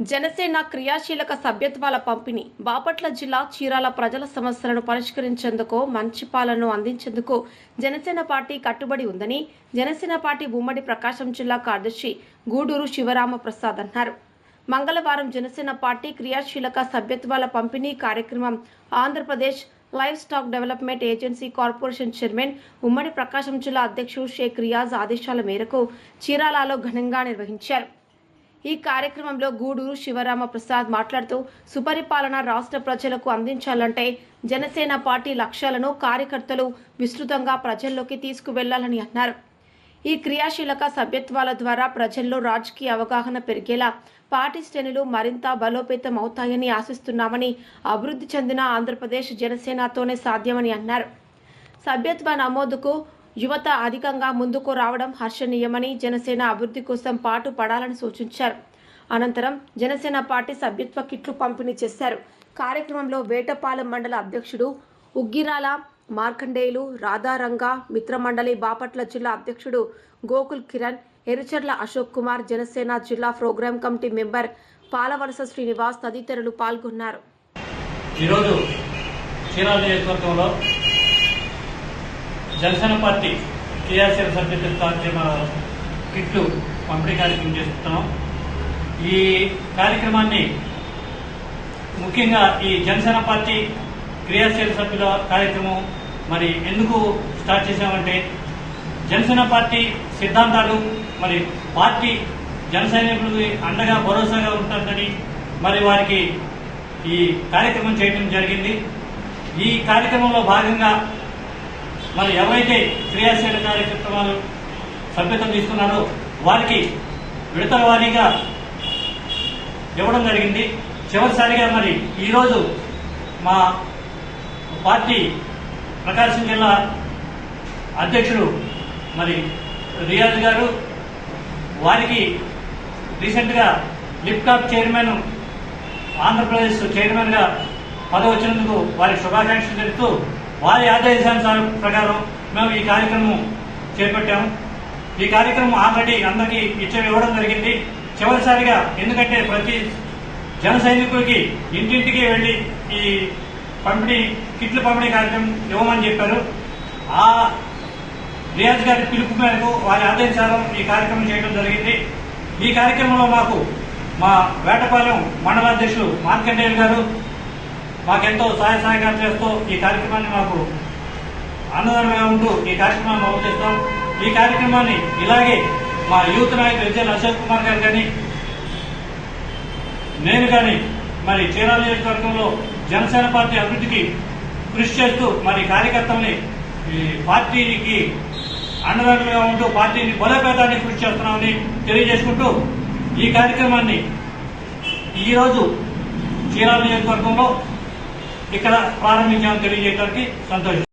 జనసేన క్రియాశీలక సభ్యత్వాల పంపిణీ. బాపట్ల జిల్లా చీరాల ప్రజల సమస్యలను పరిష్కరించేందుకు మంచి పాలన అందించేందుకు జనసేన పార్టీ కట్టుబడి ఉందని జనసేన పార్టీ ఉమ్మడి ప్రకాశం జిల్లా కార్యదర్శి గూడూరు శివరామ ప్రసాద్ అన్నారు. మంగళవారం జనసేన పార్టీ క్రియాశీలక సభ్యత్వాల పంపిణీ కార్యక్రమం Andhra Pradesh livestock development agency corporation chairman ఉమ్మడి ప్రకాశం జిల్లా అధ్యక్షుడు షేక్ రియాజ్ ఆదేశాల మేరకు చీరాలలో ఘనంగా నిర్వహించారు. ఈ కార్యక్రమంలో గూడూరు శివరామ ప్రసాద్ మాట్లాడుతూ సుపరిపాలన రాష్ట్ర ప్రజలకు అందించాలంటే జనసేన పార్టీ లక్ష్యాలను కార్యకర్తలు విస్తృతంగా ప్రజల్లోకి తీసుకువెళ్ళాలని అన్నారు. ఈ క్రియాశీలక సభ్యత్వాల ద్వారా ప్రజల్లో రాజకీయ అవగాహన పెరిగేలా పార్టీ శ్రేణులు మరింత బలోపేతం అవుతాయని ఆశిస్తున్నామని అభివృద్ధి చెందిన ఆంధ్రప్రదేశ్ జనసేనతోనే సాధ్యమని అన్నారు. సభ్యత్వ నమోదుకు యువత అధికంగా ముందుకు రావడం హర్షణీయమని జనసేన అభివృద్ధి కోసం పాటు పడాలని సూచించారు. అనంతరం జనసేన పార్టీ సభ్యత్వ కిట్లు పంపిణీ చేశారు. కార్యక్రమంలో వేటపాలెం మండల అధ్యక్షుడు ఉగ్గిరాల మార్కండేయులు రాధారంగ మిత్రమండలి బాపట్ల జిల్లా అధ్యక్షుడు గోకుల్ కిరణ్ ఎరుచర్ల అశోక్ కుమార్ జనసేన జిల్లా program committee member Palavalasa Srinivas తదితరులు పాల్గొన్నారు. ఈరోజు చీరాల నియోజకవర్గంలో జనసేన పార్టీ క్రియాశీల సభ్యత్వ కార్యక్రమ కిట్లు పంపిణీ కార్యక్రమం చేస్తున్నాం. ఈ కార్యక్రమాన్ని ముఖ్యంగా ఈ జనసేన పార్టీ క్రియాశీల సభ్యుల కార్యక్రమం మరి ఎందుకు స్టార్ట్ చేశామంటే జనసేన పార్టీ సిద్ధాంతాలు మరి పార్టీ జనసైనికులకి అండగా భరోసాగా ఉంటుందని మరి వారికి ఈ కార్యక్రమం చేయడం జరిగింది. ఈ కార్యక్రమంలో భాగంగా మరి ఎవరైతే క్రియాశీల కార్యక్రమాలు సభ్యత్వం తీసుకున్నారో వారికి విడతల వారీగా ఇవ్వడం జరిగింది. చివరిసారిగా మరి ఈరోజు మా పార్టీ ప్రకాశం జిల్లా అధ్యక్షుడు మరి రియాజ్ గారు వారికి రీసెంట్గా లిప్కాప్ చైర్మన్ ఆంధ్రప్రదేశ్ చైర్మన్గా పదవి వచ్చినందుకు వారికి శుభాకాంక్షలు తెలుపుతూ వారి ఆదేశానుసారం ప్రకారం మేము ఈ కార్యక్రమం చేపట్టాము. ఈ కార్యక్రమం ఆల్రెడీ అందరికీ ఇచ్చే ఇవ్వడం జరిగింది. చివరిసారిగా ఎందుకంటే ప్రతి జన సైనికుడికి ఇంటింటికి వెళ్ళి ఈ పంపిణీ కిట్లు పంపిణీ కార్యక్రమం ఇవ్వమని చెప్పారు. ఆ రియాజ్ గారి పిలుపు మేరకు వారి ఆదేశారం ఈ కార్యక్రమం చేయడం జరిగింది. ఈ కార్యక్రమంలో మాకు మా వేటపాలెం మండలాధ్యక్షుడు మార్కండేయులు గారు మాకెంతో సహాయ సహకారం చేస్తూ ఈ కార్యక్రమాన్ని మాకు ఆనందంగా ఉంటూ ఈ కార్యక్రమాన్ని అమలు చేస్తాం. ఈ కార్యక్రమాన్ని ఇలాగే మా యూత్ నాయకులు విజయ్ అశోక్ కుమార్ గారు కానీ నేను కానీ మరి చీరాల నియోజకవర్గంలో జనసేన పార్టీ అభివృద్ధికి కృషి చేస్తూ మరి కార్యకర్తల్ని ఈ పార్టీకి అండదండలుగా ఉంటూ పార్టీని బలోపేతానికి కృషి చేస్తున్నామని తెలియజేసుకుంటూ ఈ కార్యక్రమాన్ని ఈరోజు చీరాల నియోజకవర్గంలో ఇక్కడ ప్రారంభించామని తెలియజేయడానికి సంతోషం.